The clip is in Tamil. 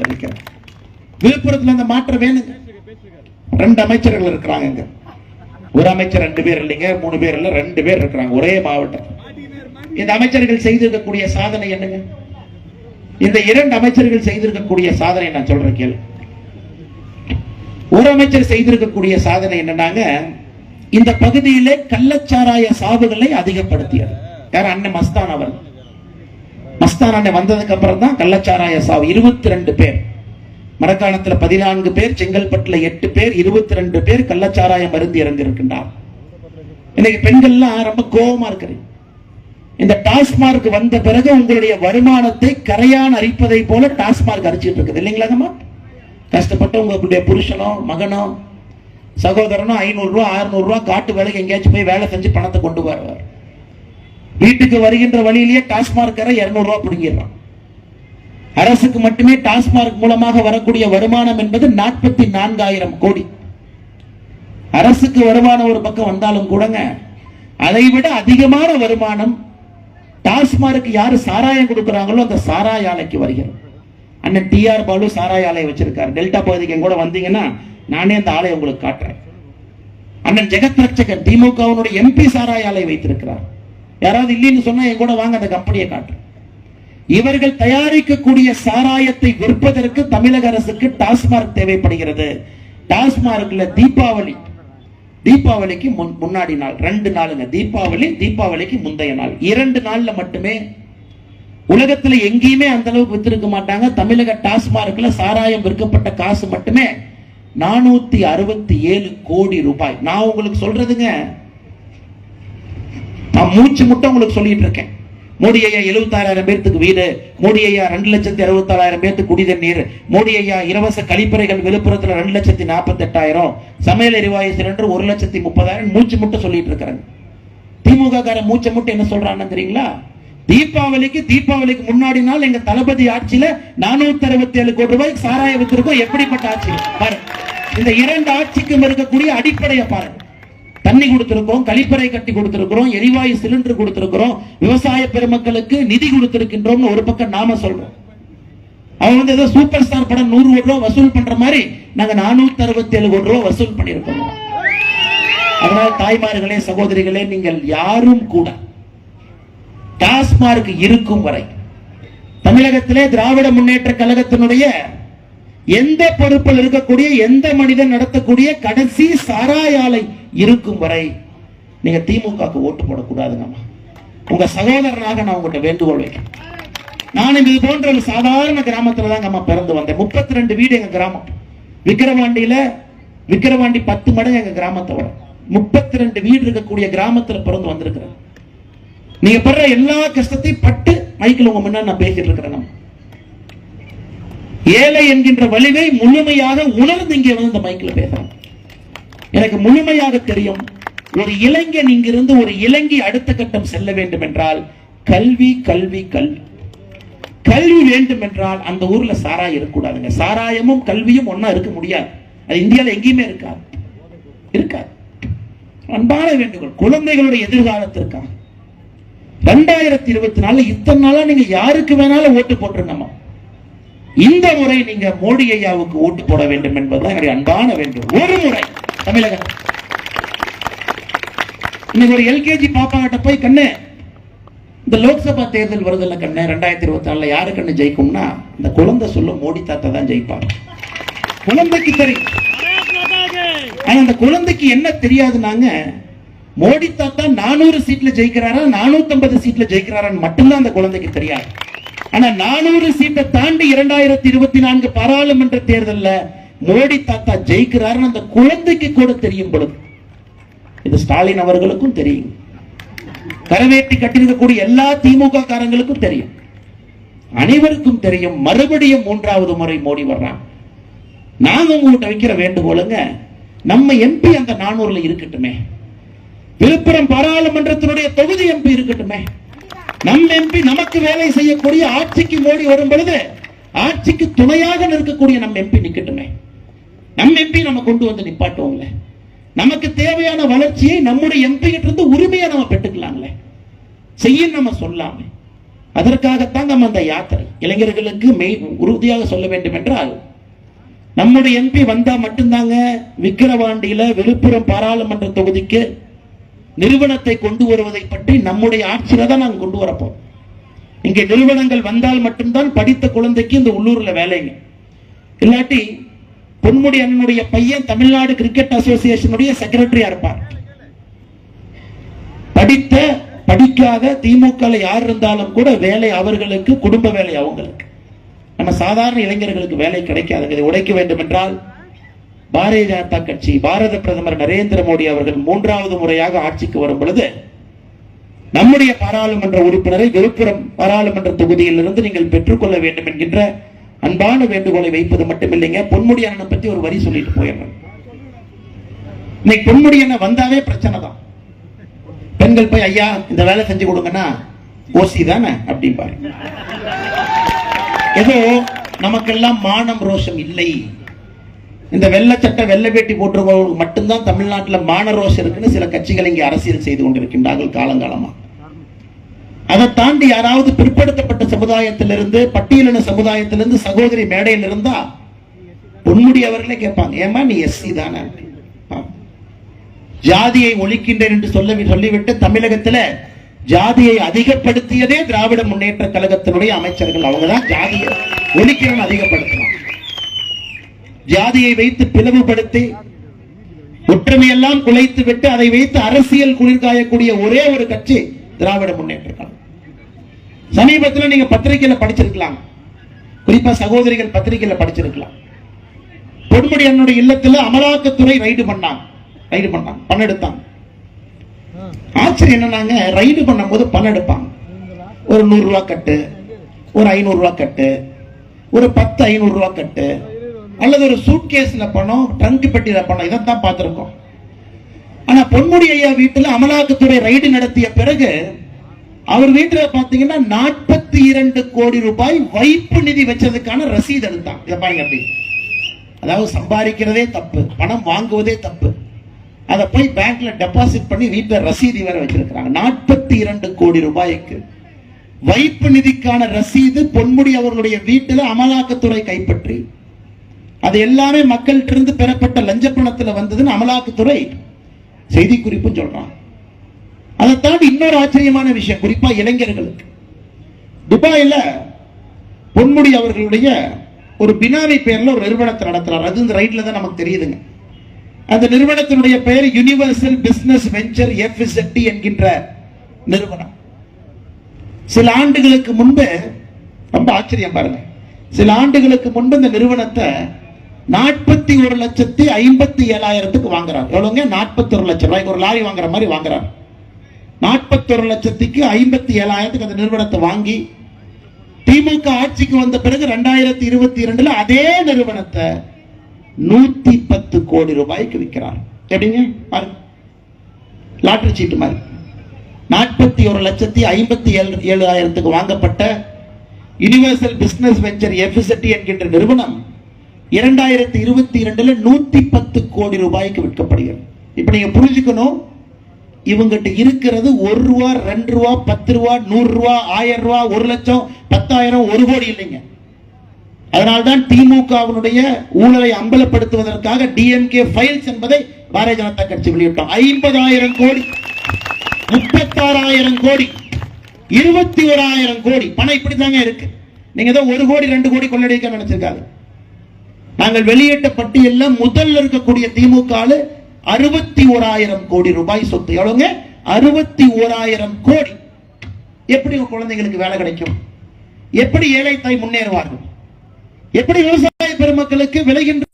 தெரிவிக்கிறேன் விழுப்புரத்தில் அந்த மாற்றம் வேணுங்க. ரெண்டு அமைச்சர்கள் இருக்கிறாங்க இங்க. ஒரு அமைச்சர் ரெண்டு பேர் இல்லைங்க மூணு பேர் இல்ல ரெண்டு பேர் இருக்கிறாங்க ஒரே மாவட்டம். இந்த அமைச்சர்கள் செய்திருக்கக்கூடிய சாதனை என்னங்க? இந்த இரண்டு அமைச்சர்கள் செய்திருக்கக்கூடிய சாதனை நான் சொல்றேன் கேளு. ஒரு அமைச்சர் செய்திருக்கக்கூடிய சாதனை என்னன்னாங்க இந்த பகுதியிலே கள்ளச்சாராய சாவுகளை அதிகப்படுத்தியது. யார்? அண்ணன் மஸ்தான் அவர் மஸ்தான் அண்ணன் வந்ததுக்கு அப்புறம் தான் கள்ளச்சாராய சாவு. இருபத்தி ரெண்டு பேர். மரக்காணத்தில் பதினான்கு பேர் செங்கல்பட்டுல எட்டு பேர் இருபத்தி ரெண்டு பேர் கள்ளச்சாராயம் மருந்து இறந்திருக்கின்றார். இன்னைக்கு பெண்கள்லாம் ரொம்ப கோபமா இருக்கிறீங்க இந்த டாஸ்மார்க் வந்த பிறகு உங்களுடைய வருமானத்தை கரையான் அரிப்பதை போல டாஸ்மார்க் அரிச்சிட்டு இருக்குது. இல்லைங்களாங்கம்மா கஷ்டப்பட்டு உங்களுடைய புருஷனோ மகனோ சகோதரனோ ஐநூறு ரூபா ரூபா காட்டு வேலைக்கு எங்கேயாச்சும் போய் வேலை செஞ்சு பணத்தை கொண்டு வருவார். வீட்டுக்கு வருகின்ற வழியிலேயே டாஸ்மார்க்கரை இருநூறு ரூபாய் பிடுங்கிடுறான். அரசுக்கு மட்டுமே டாஸ்மார்க் மூலமாக வரக்கூடிய வருமானம் என்பது நாற்பத்தி நான்காயிரம் கோடி. அரசுக்கு வருமானம் ஒரு பக்கம் வந்தாலும் கூடங்க அதை விட அதிகமான வருமானம் டாஸ்மார்க் யாரு சாராயம் கொடுக்குறாங்களோ அந்த சாராய ஆலைக்கு வருகிறது. அண்ணன் டிஆர் பாலு சாராய ஆலை வச்சிருக்காரு. டெல்டா பகுதிக்கு கூட வந்தீங்கன்னா நானே அந்த ஆலையை உங்களுக்கு காட்டுறேன். அண்ணன் ஜெகத் ரட்சகன் திமுகவினுடைய எம்பி சாராய ஆலை வைத்திருக்கிறார். யாராவது இல்லைன்னு சொன்னா என் கூட வாங்க அந்த கம்பெனியை காட்டுறேன் இவர்கள் தயாரிக்கக்கூடிய சாராயத்தை விற்பதற்கு தமிழக அரசுக்கு டாஸ்மார்க் தேவைப்படுகிறது. டாஸ்மார்க்ல தீபாவளி. தீபாவளிக்கு முன் முன்னாடி நாள் ரெண்டு நாளுங்க. தீபாவளி தீபாவளிக்கு முந்தைய நாள். இரண்டு நாள்ல மட்டுமே உலகத்துல எங்கேயுமே அந்த அளவுக்கு வித்திருக்க மாட்டாங்க. தமிழக டாஸ்மார்க்ல சாராயம் விற்கப்பட்ட காசு மட்டுமே நானூத்தி அறுபத்தி ஏழு கோடி ரூபாய். நான் உங்களுக்கு சொல்றதுங்க நான் மூச்சு முட்டை உங்களுக்கு சொல்லிட்டு இருக்கேன். மோடி ஐயா எழுபத்தாறாயிரம் பேர்த்துக்கு வீடு மோடி ஐயா ரெண்டு லட்சத்தி அறுபத்தாறாயிரம் பேர்த்துக்கு குடி தண்ணீர் மோடி ஐயா இலவச கழிப்பறைகள் விழுப்புரத்துல ரெண்டு லட்சத்தி நாற்பத்தி எட்டாயிரம் சமையல் எரிவாயு சிலிண்டர் ஒரு லட்சத்தி முப்பதாயிரம் மூச்சு முட்டை சொல்லிட்டு இருக்கிறாங்க திமுக கார மூச்சை முட்டை என்ன சொல்றான்னு தெரியுங்களா? தீபாவளிக்கு தீபாவளிக்கு முன்னாடி நாள் எங்க தளபதி ஆட்சியில நானூத்தி அறுபத்தி ஏழு கோடி ரூபாய்க்கு சாராய வித்திருக்கோம். எப்படிப்பட்ட ஆட்சி? பாருங்க இந்த இரண்டு ஆட்சிக்கும் இருக்கக்கூடிய அடிப்படையை பாருங்க. தண்ணி கொடுத்திருக்கிறோம் கழிப்பறை கட்டி கொடுத்திருக்கிறோம் எரிவாயு சிலிண்டர் கொடுத்திருக்கிறோம் விவசாய பெருமக்களுக்கு நிதி கொடுத்திருக்கின்றோம்னு ஒரு பக்கம் நாம சொல்றோம். அவங்க வந்து ஏதோ சூப்பர் ஸ்டார் படம் நூறு கோடி ரூபாய் வசூல் பண்ற மாதிரி நாங்க நானூத்தி அறுபத்தி ஏழு கோடி ரூபாய் வசூல் பண்ணியிருக்கோம். அதனால தாய்மார்களே சகோதரிகளே நீங்கள் யாரும் கூட டாஸ்மார்க் இருக்கும் வரை தமிழகத்திலே திராவிட முன்னேற்ற கழகத்தினுடைய எந்த பொறுப்பில் இருக்கக்கூடிய எந்த மனிதன் நடத்தக்கூடிய கடைசி சாராய ஆலை இருக்கும் வரை நீங்க திமுகவுக்கு ஓட்டு போடக்கூடாதுங்கம்மா. உங்க சகோதரனாக நான் உங்கள்கிட்ட வேண்டுகோள் வைக்கிறேன். நானும் இது போன்ற ஒரு சாதாரண கிராமத்துல தான் அம்மா பிறந்து வந்தேன். முப்பத்தி ரெண்டு வீடு எங்க கிராமம். விக்கிரவாண்டியில விக்கிரவாண்டி பத்து மடங்கு எங்க கிராமத்தை விட. முப்பத்தி ரெண்டு வீடு இருக்கக்கூடிய கிராமத்துல பிறந்து வந்திருக்கிறேன். நீங்க படுற எல்லா கஷ்டத்தையும் பட்டு மைக்கில் உங்க முன்னாடி நான் பேசிட்டு இருக்கிறேன் நம்ம. ஏழை என்கின்ற வலிவை முழுமையாக உணர்ந்து இங்கே வந்து இந்த மைக்கில் பேசுறேன் எனக்கு முழுமையாக தெரியும் ஒரு இளைஞன் இங்கிருந்து ஒரு இலங்கை அடுத்த கட்டம் செல்ல வேண்டும் என்றால் கல்வி கல்வி கல்வி. கல்வி வேண்டும் என்றால் அந்த ஊர்ல சாராயம் இருக்கக்கூடாதுங்க. சாராயமும் கல்வியும் ஒண்ணா இருக்க முடியாது. அது இந்தியாவில் எங்கேயுமே இருக்காது. இருக்காது. அன்பான வேண்டுகோள். குழந்தைகளுடைய எதிர்காலத்திற்காக. ரெண்டாயிரத்தி இருபத்தி நாலு இத்தனை நாளா நீங்க யாருக்கு வேணாலும் ஓட்டு போட்டுருங்கம்மா. இந்த முறை நீங்க மோடி ஐயாவுக்கு ஓட்டு போட வேண்டும் என்பதுதான் என்னுடைய அன்பான வேண்டும் ஒரு முறை. தமிழகம். இன்னைக்கு ஒரு எல்கேஜி பாப்பா கிட்ட போய் கண்ணு. இந்த லோக்சபா தேர்தல் வருதுல்ல கண்ணு ரெண்டாயிரத்தி இருபத்தி நாலுல யாரு கண்ணு ஜெயிக்கும்னா இந்த குழந்தை சொல்லும் மோடி தாத்தா தான் ஜெயிப்பாங்க குழந்தைக்கு தெரியும். ஆனா அந்த குழந்தைக்கு என்ன தெரியாதுனாங்க மோடி தாத்தா நானூறு சீட்ல ஜெயிக்கிறாரா நானூத்தி ஐம்பது சீட்ல ஜெயிக்கிறாரான்னு மட்டும்தான் அந்த குழந்தைக்கு தெரியாது. ஆனா நானூறு சீட்டை தாண்டி இரண்டாயிரத்தி இருபத்தி நான்கு பாராளுமன்ற தேர்தல்ல மோடி தாத்தா ஜெயிக்கிறாருன்னு அந்த குழந்தைக்கு கூட தெரியும் பொழுது. இது ஸ்டாலின் அவர்களுக்கும் தெரியும். கரவேட்டி கட்டியிருக்கக்கூடிய எல்லா திமுக காரங்களுக்கும் தெரியும். அனைவருக்கும் தெரியும். மறுபடியும் மூன்றாவது முறை மோடி வர்றான். நாங்க உங்ககிட்ட வைக்கிற வேண்டுகோளுங்க நம்ம எம்பி அந்த நானூறுல இருக்கட்டுமே. விழுப்புரம் பாராளுமன்றத்தினுடைய தொகுதி எம்பி இருக்கட்டுமே. நம் எம்பி நமக்கு வேலை செய்யக்கூடிய ஆட்சிக்கு மோடி வரும் பொழுது ஆட்சிக்கு துணையாக நிற்கக்கூடிய நம் எம்பி நிக்கட்டுமே. நம் எம்பி நம்ம கொண்டு வந்து நிப்பாட்டுவோம்ல. நமக்கு தேவையான வளர்ச்சியை நம்முடைய எம்பி கிட்ட இருந்து உரிமையை நம்ம பெற்றுக்கலாம்ல. செய்ய நம்ம சொல்லாமே. அதற்காகத்தான் நம்ம அந்த யாத்திரை. இளைஞர்களுக்கு மெய் உறுதியாக சொல்ல வேண்டும் என்றால் நம்முடைய எம்பி வந்தா மட்டும்தாங்க விக்கிரவாண்டியில விழுப்புரம் பாராளுமன்ற தொகுதிக்கு நிறுவனத்தை கொண்டு வருவதை பற்றி நம்முடைய ஆட்சியில தான் நாங்கள் கொண்டு வரப்போம் இங்கே நிறுவனங்கள் வந்தால் மட்டும்தான் படித்த குழந்தைக்கு இந்த உள்ளூரில் வேலைங்க. இல்லாட்டி பொன்முடி அண்ணனுடைய பையன் தமிழ்நாடு கிரிக்கெட் அசோசியேஷனுடைய செக்ரட்டரியா இருப்பார். படித்த படிக்காத திமுக யார் இருந்தாலும் கூட வேலை அவர்களுக்கு குடும்ப வேலை அவங்களுக்கு. நம்ம சாதாரண இளைஞர்களுக்கு வேலை கிடைக்காதுங்க. இதை உடைக்க வேண்டும் என்றால் பாரதிய ஜனதா கட்சி பாரத பிரதமர் நரேந்திர மோடி அவர்கள் மூன்றாவது முறையாக ஆட்சிக்கு வரும் பொழுது நம்முடைய பாராளுமன்ற உறுப்பினரை விழுப்புரம் பாராளுமன்ற தொகுதியிலிருந்து நீங்கள் பெற்றுக்கொள்ள வேண்டும் என்கின்ற அன்பான வேண்டுகோளை வைப்பது மட்டும் இல்லைங்க பொன்முடியான பத்தி ஒரு வரி சொல்லிட்டு போயிடுறேன். இன்னைக்கு பொன்முடி வந்தாவே பிரச்சனை தான். பெண்கள் போய் ஐயா இந்த வேலை செஞ்சு கொடுங்கன்னா ஓசி தானே? அப்படிம்பாரு. ஏதோ நமக்கெல்லாம் மானம் ரோஷம் இல்லை. இந்த வெள்ளச்சட்டை வெள்ளை வேட்டி போட்டிருக்கவங்களுக்கு மட்டும்தான் தமிழ்நாட்டில் மான ரோஷம் இருக்குன்னு சில கட்சிகள் இங்கே அரசியல் செய்து கொண்டிருக்கின்றார்கள் காலங்காலமாக அதை தாண்டி யாராவது பிற்படுத்தப்பட்ட சமுதாயத்திலிருந்து பட்டியலின சமுதாயத்திலிருந்து சகோதரி மேடையில் இருந்தா பொன்முடி அவர்களே கேட்பாங்க ஏமா நீ எஸ்சி தானே? ஜாதியை ஒழிக்கின்றேன் என்று சொல்ல சொல்லிவிட்டு தமிழகத்துல ஜாதியை அதிகப்படுத்தியதே திராவிட முன்னேற்ற கழகத்தினுடைய அமைச்சர்கள். அவங்க தான் ஜாதியை ஒழிக்கிறேன் அதிகப்படுத்தலாம் ஜாதியை வைத்து பிளவுபடுத்தி ஒற்றுமையெல்லாம் குலைத்து விட்டு அதை வைத்து அரசியல் குளிர்காயக்கூடிய ஒரே ஒரு கட்சி திராவிட முன்னேற்ற கழகம் சமீபத்தில் நீங்க பத்திரிகையில படிச்சிருக்கலாம். குறிப்பா சகோதரிகள் பத்திரிகையில படிச்சிருக்கலாம். பொன்முடி அண்ணனுடைய இல்லத்துல அமலாக்கத்துறை ரைடு பண்ணாங்க ரைடு பண்ணாங்க பணம் எடுத்தாங்க ஆச்சரியம் என்னன்னாங்க ரைடு பண்ணும்போது பணம் எடுப்பாங்க ஒரு நூறு ரூபா கட்டு ஒரு ஐநூறு ரூபா கட்டு ஒரு பத்து ஐநூறு ரூபா கட்டு அல்லது ஒரு சூட்கேஸ்ல பணம் ட்ரங்க் பெட்டியில பணம் இதைத்தான் பார்த்திருக்கோம். ஆனா பொன்முடி ஐயா வீட்டில் அமலாக்கத்துறை ரைடு நடத்திய பிறகு அவர் வீட்டில் பார்த்தீங்கன்னா நாற்பத்தி இரண்டு கோடி ரூபாய் வைப்பு நிதி வச்சதுக்கான ரசீது எடுத்தான். இதை பாருங்க அப்படி. அதாவது சம்பாதிக்கிறதே தப்பு பணம் வாங்குவதே தப்பு. அதை போய் பேங்க்ல டெபாசிட் பண்ணி வீட்டில் ரசீது வேற வச்சிருக்கிறாங்க. நாற்பத்தி இரண்டு கோடி ரூபாய்க்கு வைப்பு நிதிக்கான ரசீது பொன்முடி அவர்களுடைய வீட்டில் அமலாக்கத்துறை கைப்பற்றி அது எல்லாமே மக்கள்கிட்ட இருந்து பெறப்பட்ட லஞ்ச பணத்தில் வந்ததுன்னு அமலாக்கத்துறை செய்தி குறிப்பும் சொல்றான் அதை தாண்டி இன்னொரு ஆச்சரியமான விஷயம் குறிப்பா இளைஞர்களுக்கு. துபாயில பொன்முடி அவர்களுடைய ஒரு பினாமி பேர்ல ஒரு நிறுவனத்தை நடத்துறாரு. அது இந்த ரைட்ல தான் நமக்கு தெரியுதுங்க. அந்த நிறுவனத்தினுடைய பெயர் யுனிவர்சல் பிசினஸ் வெஞ்சர் எஃப்எஸ்எட்டி என்கின்ற நிறுவனம். சில ஆண்டுகளுக்கு முன்பு ரொம்ப ஆச்சரியம் பாருங்க. சில ஆண்டுகளுக்கு முன்பு இந்த நிறுவனத்தை நாற்பத்தி ஒரு லட்சத்தி ஐம்பத்தி ஏழாயிரத்துக்கு வாங்குறார். எவ்வளவுங்க? நாற்பத்தி ஒரு லட்சம் ரூபாய்க்கு ஒரு லாரி வாங்குற மாதிரி வாங்குறார். நாற்பத்தி ஒரு லட்சத்துக்கு ஐம்பத்தி ஏழாயிரத்துக்கு அந்த நிறுவனத்தை வாங்கி திமுக ஆட்சிக்கு வந்த பிறகு ரெண்டாயிரத்தி இருபத்தி இரண்டுல அதே நிறுவனத்தை நூத்தி பத்து கோடி ரூபாய்க்கு விற்கிறார். எப்படிங்க? பாருங்க. லாட்டரி சீட்டு மாதிரி. நாற்பத்தி ஒரு லட்சத்தி ஐம்பத்தி ஏழு ஏழாயிரத்துக்கு வாங்கப்பட்ட யுனிவர்சல் பிசினஸ் வெஞ்சர் எஃபிசிட்டி என்கின்ற நிறுவனம் இரண்டாயிரத்தி இருபத்தி இரண்டுல நூத்தி பத்து கோடி ரூபாய்க்கு விற்கப்படுகிறது. இப்ப நீங்க புரிஞ்சுக்கணும் இவங்கிட்ட இருக்கிறது ஒரு ரூபா ரெண்டு ரூபா பத்து ரூபா நூறு ரூபா ஆயிரம் ரூபா ஒரு லட்சம் பத்தாயிரம் ஒரு கோடி இல்லைங்க. அதனால்தான் திமுகவினுடைய ஊழலை அம்பலப்படுத்துவதற்காக டிஎம்கே ஃபைல்ஸ் என்பதை பாரதிய ஜனதா கட்சி வெளியிட்டோம். ஐம்பதாயிரம் கோடி முப்பத்தாறாயிரம் கோடி இருபத்தி ஓராயிரம் கோடி பணம் இப்படித்தாங்க இருக்கு. நீங்க ஏதோ ஒரு கோடி ரெண்டு கோடி கொள்ளடிக்க நினைச்சிருக்காங்க. நாங்கள் வெளியிட்ட பட்டியல்ல முதல்ல இருக்கக்கூடிய திமுக அறுபத்தி ஓராயிரம் கோடி ரூபாய் சொத்து. எவ்வளவுங்க? அறுபத்தி ஓராயிரம் கோடி. எப்படி குழந்தைகளுக்கு வேலை கிடைக்கும்? எப்படி ஏழை தாய் முன்னேறுவார்கள்? எப்படி விவசாய பெருமக்களுக்கு விளைகின்ற